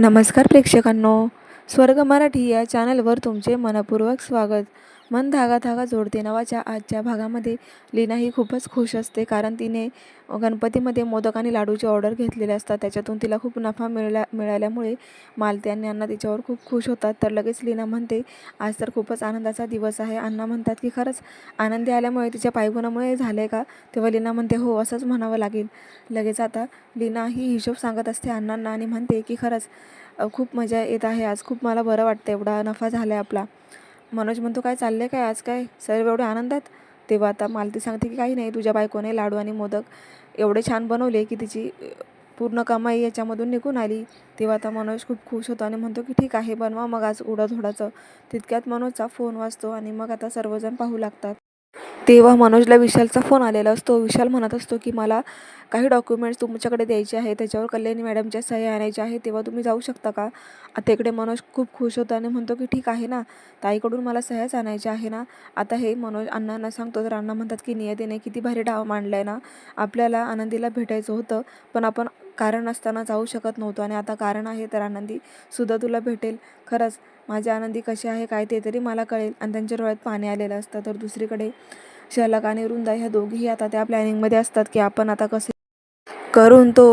नमस्कार प्रेक्षकांनो. स्वर्ग मराठी या चॅनलवर तुमचे मनपूर्वक स्वागत. मन धागा धागा जोडते. नावाच्या आजच्या भागामध्ये लीना ही खूपच खुश असते कारण तिने गणपतीमध्ये मोदक आणि लाडूची ऑर्डर घेतलेले असतात. त्याच्यातून तिला खूप नफा मिळाल्या मिळाल्यामुळे मालती आणि अण्णा तिच्यावर खूप खुश होतात. तर लगेच लीना म्हणते आज तर खूपच आनंदाचा दिवस आहे. अण्णा म्हणतात की खरंच आनंदी आल्यामुळे तिच्या पायगुणामुळे झालं आहे का? तेव्हा लीना म्हणते हो असंच म्हणावं लागेल. लगेच आता लीना ही हिशोब सांगत असते अण्णांना आणि म्हणते की खरंच खूप मजा येत आहे. आज खूप मला बरं वाटतं. एवढा नफा झाला आहे आपला. मनोज म्हणतो काय चाललं आहे काय आज काय? सर्व एवढे आनंदात? तेव्हा आता मालती सांगते की काही नाही तुझ्या बायकोने लाडू आणि मोदक एवढे छान बनवले की तिची पूर्ण कमाई याच्यामधून निघून आली. तेव्हा आता मनोज खूप खुश होतो आणि म्हणतो की ठीक आहे बनवा मग आज उडदहोडाचं तितक्यात मनोजचा फोन वाजतो आणि मग आता सर्वजण पाहू लागतात. तेव्हा मनोजला विशालचा फोन आलेला असतो. विशाल म्हणत असतो की मला काही डॉक्युमेंट्स तुमच्याकडे द्यायचे आहे त्याच्यावर कल्याणी मॅडमच्या सह्या आणायच्या आहे तेव्हा तुम्ही जाऊ शकता का? आता इकडे मनोज खूप खुश होतो आणि म्हणतो की ठीक आहे ना. ताईकडून मला सह्याच आणायच्या आहे ना. आता हे मनोज अण्णांना सांगतो. तर अण्णा म्हणतात की नियतीने किती भारी डाव मांडला आहे ना. आपल्याला आनंदीला भेटायचं होतं. पण आपण कारण असताना जाऊ शकत नव्हतो आणि आता कारण आहे तर आनंदी सुद्धा तुला भेटेल. खरंच माझे आनंदी कशी आहे काय ते तरी मला कळेल. आणि त्यांच्या डोळ्यात पाणी आलेलं असतं. तर दुसरीकडे शलक आणि वृंदा ह्या दोघीही आता त्या प्लॅनिंगमध्ये असतात की आपण आता कसे करून तो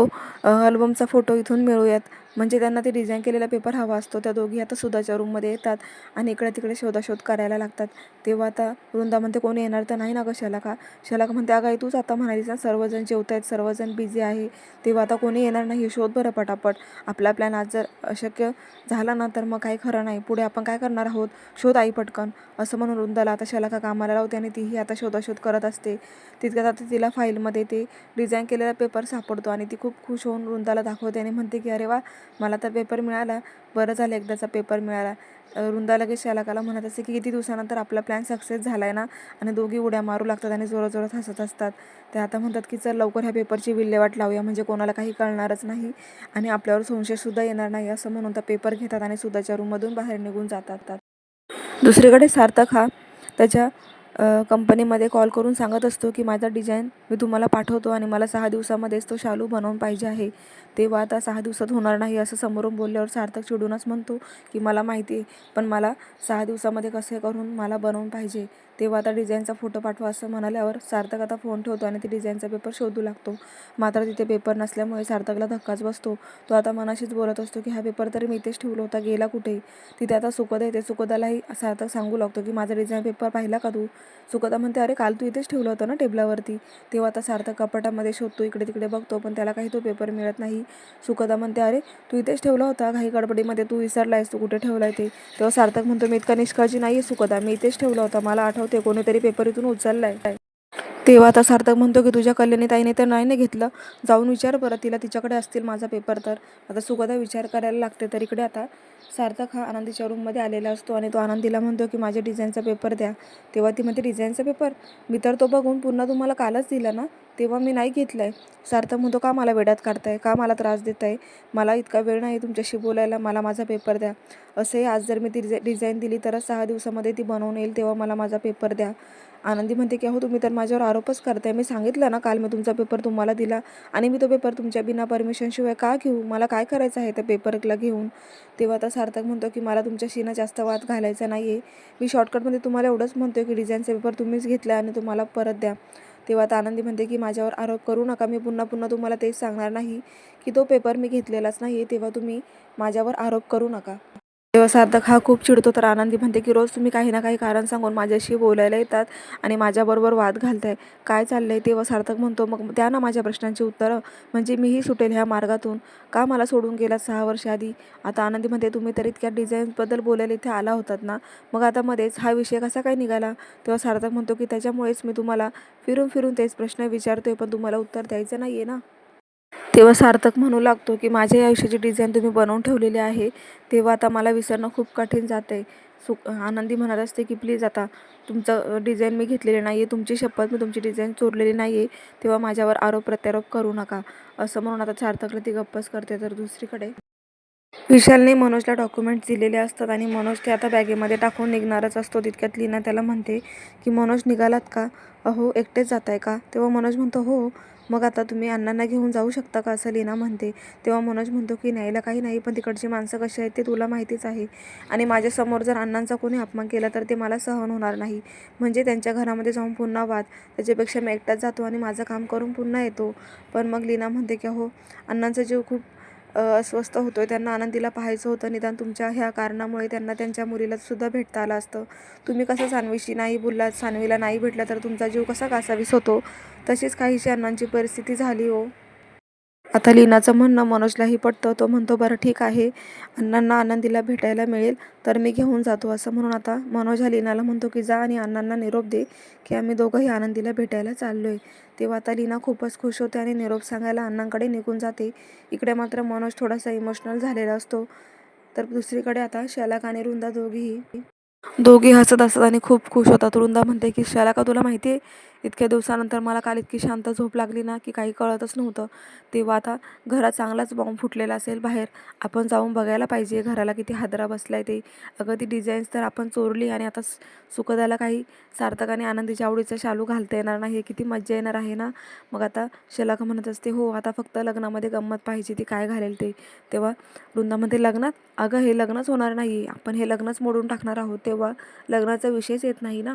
अल्बमचा फोटो इथून मिळवूयात. म्हणजे त्यांना ते डिझाईन केलेला पेपर हवा असतो. त्या दोघी आता सुधाच्या रूममध्ये येतात आणि इकडे तिकडे शोधाशोध करायला लागतात. तेव्हा आता वृंदा म्हणते कोणी येणार तर नाही ना गं शलाका शलाका म्हणते अगं तूच आता म्हणालीस ना सर्वजण जेवत आहेत सर्वजण बिझी आहे. तेव्हा आता कोणी येणार नाही शोध बरं पटापट. आपला प्लॅन आज जर अशक्य झाला ना तर मग काही खरं नाही. पुढे आपण काय करणार आहोत? शोध आई पटकन. असं म्हणून वृंदाला आता शलाका कामाला लावते आणि तीही आता शोधाशोध करत असते. तितक्यात आता तिला फाईलमध्ये ते डिझाईन केलेला पेपर सापडतो आणि ती खूप खुश होऊन वृंदाला दाखवते आणि म्हणते की अरे वा मला तर पेपर मिळाला. बरं झालं एकदाचा पेपर मिळाला. रुंदा लगेच शालाकाला म्हणत असे की किती दिवसानंतर आपला प्लॅन सक्सेस झाला आहे ना? आणि दोघी उड्या मारू लागतात आणि जोरात जोरात हसत असतात. ते आता म्हणतात की चल लवकर ह्या पेपरची विल्हेवाट लावूया. म्हणजे कोणाला काही कळणारच नाही आणि आपल्यावर संशयसुद्धा येणार नाही. असं म्हणून त्या पेपर घेतात आणि सुद्धाच्या रूममधून बाहेर निघून जातात. दुसरीकडे सार्थक हा त्याच्या कंपनीमध्ये कॉल करून सांगत असतो की माझा डिझाईन मी तुम्हाला पाठवतो आणि मला सहा दिवसामध्येच तो शालू बनवून पाहिजे आहे. तेव्हा आता सहा दिवसात होणार नाही असं समोरून बोलल्यावर सार्थक चिडूनच म्हणतो की मला माहिती आहे पण मला सहा दिवसामध्ये कसे करून मला बनवून पाहिजे? तेव्हा आता डिझाईनचा फोटो पाठवा असं म्हणाल्यावर सार्थक आता फोन ठेवतो आणि ते डिझाईनचा पेपर शोधू लागतो. मात्र तिथे पेपर नसल्यामुळे सार्थकला धक्काच बसतो. तो आता मनाशीच बोलत असतो की हा पेपर तरी मी इथेच ठेवला होता गेला कुठे? तिथे आता सुखदा येते सुखदालाही सार्थक सांगू लागतो की माझा डिझाईन पेपर पाहिला का तू? सुखदा म्हणते अरे काल तू इथेच ठेवलं होतं ना टेबलावरती. तेव्हा आता सार्थक कपाटामध्ये शोधतो इकडे तिकडे बघतो पण त्याला काही तो पेपर मिळत नाही. सुखदा म्हणते अरे तू इथेच ठेवला होता घाई गडबडीमध्ये तू विसरला आहेस तू कुठे ठेवलाय ते? तेव्हा सार्थक म्हणतो मी इतका निष्काळजी नाही आहे सुखदा मी इथेच ठेवला होता मला आठवतं कोणीतरी पेपर इथून उचललाय. तेव्हा आता सार्थक म्हणतो की तुझ्या कल्याणी ताईने तर नाही ना घेतलं. जाऊन विचार बरं तिला तिच्याकडे असतील माझा पेपर तर. आता सुगदा विचार करायला लागते तर इकडे आता सार्थक हा आनंदीच्या रूममध्ये आलेला असतो आणि तो आनंदीला म्हणतो की माझ्या डिझाईनचा पेपर द्या. तेव्हा ती म्हणते डिझाईनचा पेपर मी तर तो बघून पुन्हा तुम्हाला कालच दिला ना? तेव्हा मी नाही घेतला आहे सार्थक म्हणतो का मला वेड्यात काढताय? का मला त्रास देत आहे मला इतका वेळ नाही तुमच्याशी बोलायला. मला माझा पेपर द्या. असंही आज जर मी ती डिझाईन दिली तरच सहा दिवसामध्ये ती बनवून येईल तेव्हा मला माझा पेपर द्या. आनंदी म्हणते की अहो तुम्ही तर माझ्यावर आरोपच करताय. मी सांगितलं ना काल मी तुमचा पेपर तुम्हाला दिला आणि मी तो पेपर तुमच्या बिना परमिशनशिवाय का घेऊ? मला काय करायचं आहे त्या पेपरला घेऊन? तेव्हा आता सार्थक म्हणतो की मला तुमच्याशी ना जास्त वाद घालायचा नाही आहे मी शॉर्टकटमध्ये तुम्हाला एवढंच म्हणतो की डिझाईनचा पेपर तुम्हीच घेतला आणि तुम्हाला परत द्या. तेव्हा आता आनंदी म्हणते की माझ्यावर आरोप करू नका. मी पुन्हा पुन्हा तुम्हाला तेच सांगणार नाही की तो पेपर मी घेतलेलाच नाही तेव्हा तुम्ही माझ्यावर आरोप करू नका. तेव्हा सार्थक हा खूप चिडतो तर आनंदी म्हणते की रोज तुम्ही काही ना काही कारण सांगून माझ्याशी बोलायला येतात आणि माझ्याबरोबर वाद घालताय. काय चाललंय? तेव्हा सार्थक म्हणतो मग त्या ना माझ्या प्रश्नांची उत्तरं. म्हणजे मीही सुटेल ह्या मार्गातून. का मला सोडून गेलात सहा वर्ष आधी? आता आनंदी म्हणते तुम्ही तर इतक्या डिझाईन्सबद्दल बोलायला इथे आला होतात ना? मग आता मध्येच हा विषय कसा काय निघाला? तेव्हा सार्थक म्हणतो की त्याच्यामुळेच मी तुम्हाला फिरून फिरून तेच प्रश्न विचारतोय पण तुम्हाला उत्तर द्यायचं नाही आहे ना? तेव्हा सार्थक म्हणू लागतो की माझ्या आयुष्याची डिझाईन तुम्ही बनवून ठेवलेली आहे तेव्हा आता मला विसरणं खूप कठीण जातं आहे सु आनंदी म्हणत असते की प्लीज आता तुमचं डिझाईन मी घेतलेली नाही आहे तुमची शपथ मी तुमची डिझाईन चोरलेली नाही आहे तेव्हा माझ्यावर आरोप प्रत्यारोप करू नका. असं म्हणून आता सार्थकला ती गप्पच करते. तर दुसरीकडे विशालने मनोजला डॉक्युमेंट्स दिलेले असतात आणि मनोज ते आता बॅगेमध्ये टाकून निघणारच असतो. तितक्यात लीना त्याला म्हणते की मनोज निघालात का? अहो एकटेच जात आहे का? तेव्हा मनोज म्हणतो हो मग आता तुम्ही अण्णांना घेऊन जाऊ शकता का? असं लीना म्हणते. तेव्हा मनोज म्हणतो की न्यायला काही नाही पण तिकडची माणसं कशी आहेत ते तुला माहितीच आहे. आणि माझ्यासमोर जर अण्णांचा कोणी अपमान केला तर ते मला सहन होणार नाही. म्हणजे त्यांच्या घरामध्ये जाऊन पुन्हा वाद. त्याच्यापेक्षा मी एकटाच जातो आणि माझं काम करून पुन्हा येतो. पण मग लीना म्हणते की हो अण्णांचा जीव खूप अस्वस्थ होतो आहे त्यांना आनंदीला पाहायचं होतं निदान तुमच्या ह्या कारणामुळे त्यांना त्यांच्या मुलीलासुद्धा भेटता आलं असतं. तुम्ही कसं सानवीशी नाही बोललात सानवीला नाही भेटला तर तुमचा जीव कसा कासावीस होतो? तशीच काहीशी अण्णांची परिस्थिती झाली हो. आता लीनाचं म्हणणं मनोजलाही पटतं. तो म्हणतो बरं ठीक आहे. अण्णांना आनंदीला भेटायला मिळेल तर मी घेऊन जातो. असं म्हणून आता मनोज हा लीनाला म्हणतो की जा आणि अण्णांना निरोप दे की आम्ही दोघंही आनंदीला भेटायला चाललो आहे तेव्हा आता लीना खूपच खुश होते आणि निरोप सांगायला अण्णांकडे निघून जाते. इकडे मात्र मनोज थोडासा इमोशनल झालेला असतो. तर दुसरीकडे आता शलाक आणि वृंदा दोघीही दोघी हसत असत आणि खूप खुश होतात. रुंदा म्हणते की शलाका तुला माहिती आहे इतक्या दिवसानंतर मला काल इतकी शांत झोप लागली ना की काही कळतच नव्हतं. तेव्हा आता घरात चांगलाच बॉम्ब फुटलेला असेल बाहेर आपण जाऊन बघायला पाहिजे. घराला किती हादरा बसला आहे ते. अगं ती डिझाईन्स तर आपण चोरली आणि आता सुखदाला काही सार्थक आणि आनंदीच्या आवडीचा शालू घालता येणार नाही. किती मज्जा येणार आहे ना? मग आता शलाका म्हणत असते हो आता फक्त लग्नामध्ये गंमत पाहिजे ती काय घालेल ते? तेव्हा वृंदामध्ये लग्नात? अगं हे लग्नच होणार नाही. आपण हे लग्नच मोडून टाकणार आहोत. तेव्हा लग्नाचा विषयच येत नाही ना?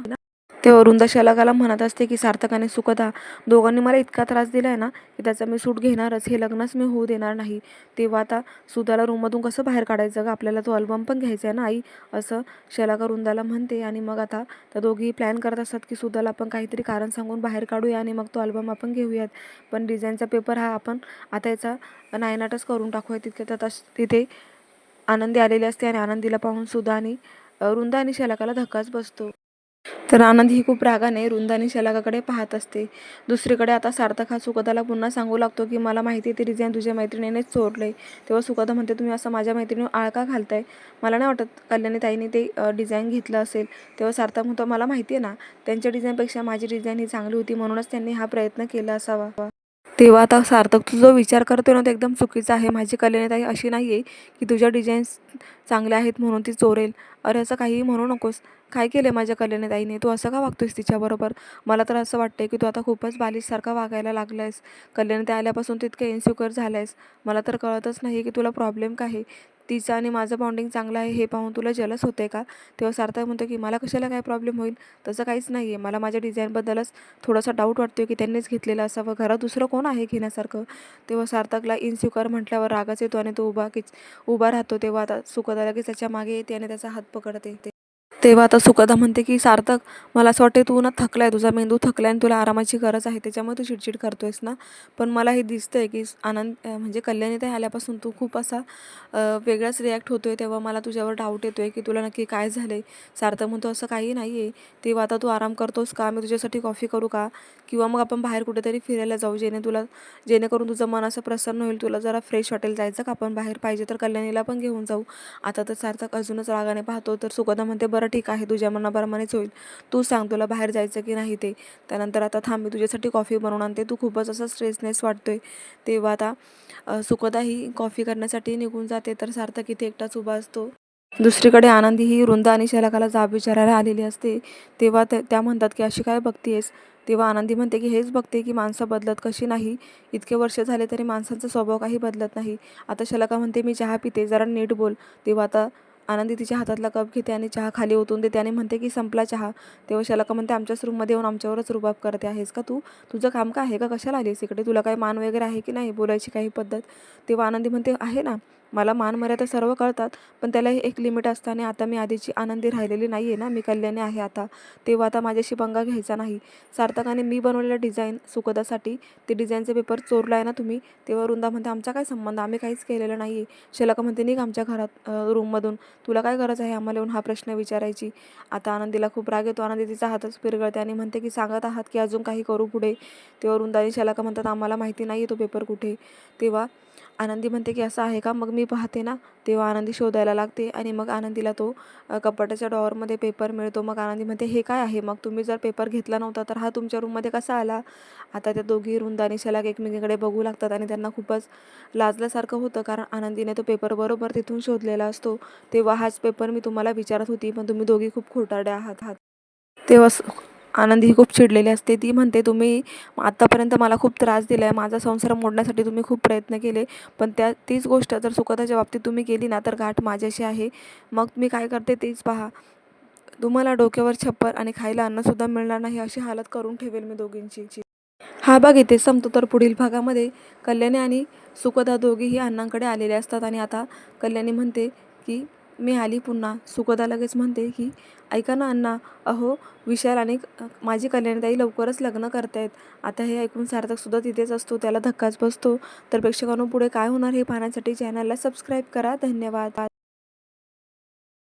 तेव्हा वृंदा शलाकाला म्हणत असते की सार्थक आणि सुखदा दोघांनी मला इतका त्रास दिला आहे ना की त्याचा मी सूट घेणारच हे लग्नच मी होऊ देणार नाही. तेव्हा आता सुधाला रूममधून कसं बाहेर काढायचं का आपल्याला तो अल्बम पण घ्यायचा आहे ना आई? असं शलाका रुंदाला म्हणते आणि मग आता त्या दोघी प्लॅन करत असतात की सुधाला आपण काहीतरी कारण सांगून बाहेर काढूया आणि मग तो अल्बम आपण घेऊयात. पण डिझाईनचा पेपर हा आपण आता याचा नायनाटच करून टाकूया तिथे. तर तस- तिथे आनंदी आलेली असते आणि आनंदीला पाहून सुधा आणि रुंदा वृंदा आणि शलाकाला धक्काच बसतो. तर आनंद ही खूप रागाने रुंदानी शलाकाकडे पाहत असते. दुसरीकडे आता सार्थक हा सुकदाला पुन्हा सांगू लागतो की मला माहिती आहे ते डिझाईन तुझ्या मैत्रिणीनेच चोरले तेव्हा सुकदा म्हणते तुम्ही असं माझ्या मैत्रिणीवर आळ का घालताय? मला नाही वाटत कल्याणी ताईने ते डिझाईन घेतलं असेल. तेव्हा सार्थक म्हणतो मला माहिती आहे ना त्यांच्या डिझाईनपेक्षा माझी डिझाईन ही चांगली होती म्हणूनच त्यांनी हा प्रयत्न केला असावा. तेव्हा आता सार्थक तू जो विचार करतोय ना तो एकदम चुकीचा आहे. माझी कल्याणीताई अशी नाही आहे की तुझ्या डिझाईन्स चांगल्या आहेत म्हणून ती चोरेल. अरे असं काहीही म्हणू नकोस. काय केलं आहे माझ्या कल्याणीताईने तू असं का वागतोयस तिच्याबरोबर? मला तर असं वाटतंय की तू आता खूपच बालिशसारखा वागायला लागला आहेस कल्याणीताई आल्यापासून तितकं इन्सिक्युअर झाला आहेस मला तर कळतच नाही की तुला प्रॉब्लेम काय आहे. तिचं आणि माझं बॉन्डिंग चांगलं आहे हे पाहून तुला जलस होते का? तेव्हा सार्थक म्हणतो की मला कशाला काय प्रॉब्लेम होईल? तसं काहीच नाही आहे मला माझ्या डिझाईनबद्दलच थोडासा डाऊट वाटतोय की त्यांनीच घेतलेलं असावं. घरात दुसरं कोण आहे घेण्यासारखं? तेव्हा सार्थकला इन्सिक्युअर म्हटल्यावर रागाच येतो आणि तो उभा किच उभा राहतो. तेव्हा आता सुखदा लगेच त्याच्यामागे येते आणि त्याचा हात पकडते. तेव्हा आता सुखदा म्हणते की सार्थक मला असं वाटते तू ना थकलाय तुझा मेंदू थकलाय आणि तुला आरामाची गरज आहे त्याच्यामुळे तू चिडचिड करतोयस ना. पण मला हे दिसतं आहे की आनंद म्हणजे कल्याणी ते आल्यापासून तू खूप असा वेगळाच रिॲक्ट होतो आहे तेव्हा मला तुझ्यावर डाऊट येतो आहे की तुला नक्की काय झालं आहे सार्थक म्हणतो असं काही नाही आहे तेव्हा आता तू आराम करतोस का? मी तुझ्यासाठी कॉफी करू का? किंवा मग आपण बाहेर कुठेतरी फिरायला जाऊ जेणे तुला जेणेकरून तुझं मन असं प्रसन्न होईल तुला जरा फ्रेश वाटेल जायचं का? आपण बाहेर पाहिजे तर कल्याणीला पण घेऊन जाऊ. आता तर सार्थक अजूनच रागाने पाहतो तर सुगदा म्हणते बरं ठीक आहे तुझ्या मनाप्रमाणेच होईल. तू सांग तुला बाहेर जायचं की नाही ते. त्यानंतर आता थांब मी तुझ्यासाठी कॉफी बनवून आणते. तू खूपच असं स्ट्रेसनेस वाटतोय. तेव्हा आता सुखदाही सुखदा ही कॉफी करण्यासाठी निघून जाते. तर सार्थक इथे एकटाच उभा असतो. दुसरीकडे आनंदी ही वृंदा आणि शलाकाला जाब विचारायला आलेली असते. तेव्हा त्या त्या म्हणतात की अशी काय बघतीयेस? तेव्हा आनंदी म्हणते की हेच बघते की माणसं बदलत कशी नाही. इतके वर्ष झाले तरी माणसांचा स्वभाव काही बदलत नाही. आता शलाका म्हणते मी चहा पिते जरा नीट बोल. तेव्हा आता आनंदी तिच्या हातातला कप घेते आणि चहा खाली ओतून देते आणि म्हणते की संपला चहा. तेव्हा शलाका म्हणते आमच्याच रूममध्ये येऊन आमच्यावरच रुबाब करते आहेस का तू? तुझं काम का आहे का? कशाला आलीस इकडे? तुला काही मान वगैरे आहे की नाही? बोलायची काही पद्धत? तेव्हा आनंदी म्हणते आहे ना. मला मान मर्यादा सर्व कळतात पण त्याला एक लिमिट असतं आणि आता मी आधीची आनंदी राहिलेली नाही आहे ना. मी कल्याणी आहे आता. तेव्हा आता माझ्याशी पंगा घ्यायचा नाही. सार्थकाने मी बनवलेलं डिझाईन सुखदासाठी ते डिझाईनचे पेपर चोरला आहे ना तुम्ही? तेव्हा वृंदा म्हणते आमचा काय संबंध? आम्ही काहीच केलेलं नाही आहे शलका म्हणते निघ आमच्या घरात रूममधून. तुला काय गरज आहे आम्हाला येऊन हा प्रश्न विचारायची? आता आनंदीला खूप राग येतो. आनंदी तिचा हातच पिरगळते आणि म्हणते की सांगत आहात की अजून काही करू पुढे? तेव्हा वृंदाने आणि शलाका म्हणतात आम्हाला माहिती नाही आहे तो पेपर कुठे? तेव्हा आनंदी म्हणते की असं आहे का? मग मी पाहते ना तेव्हा आनंदी शोधायला लागते आणि मग आनंदीला तो कपाटाच्या डॉवरमध्ये पेपर मिळतो. मग आनंदी म्हणते हे काय आहे? मग तुम्ही जर पेपर घेतला नव्हता तर हा तुमच्या रूममध्ये कसा आला? आता त्या दोघी वृंदा शलाक एकमेकीकडे बघू लागतात आणि त्यांना खूपच लाजल्यासारखं होतं कारण आनंदीने तो पेपर बरोबर तिथून शोधलेला असतो. तेव्हा हाच पेपर मी तुम्हाला विचारत होती पण तुम्ही दोघी खूप खोटारड्या आहात. आहात तेव्हा आनंदी ही खूप चिडलेली असते. ती म्हणते तुम्ही आत्तापर्यंत मला खूप त्रास दिला आहे माझा संसार मोडण्यासाठी तुम्ही खूप प्रयत्न केले. पण त्या तीच गोष्ट जर सुखदाच्या बाबतीत तुम्ही केली ना तर गाठ माझ्याशी आहे. मग मी काय करते तेच पहा. तुम्हाला डोक्यावर छप्पर आणि खायला अन्नसुद्धा मिळणार नाही अशी हालत करून ठेवेल मी दोघींची. हा भाग इथे संपतो. तर पुढील भागामध्ये कल्याणी आणि सुखदा दोघेही अण्णांकडे आलेले असतात. आणि आता कल्याणी म्हणते की मी आली पुन्हा. सुखदा लगेच म्हणते की ऐका ना अण्णा अहो विशाल आणि माझी कल्याणीताई लवकरच लग्न करतायत. आता हे ऐकून सार्थकसुद्धा तिथेच असतो त्याला धक्काच बसतो. तर प्रेक्षकांनो पुढे काय होणार हे पाहण्यासाठी चॅनलला सबस्क्राईब करा. धन्यवाद.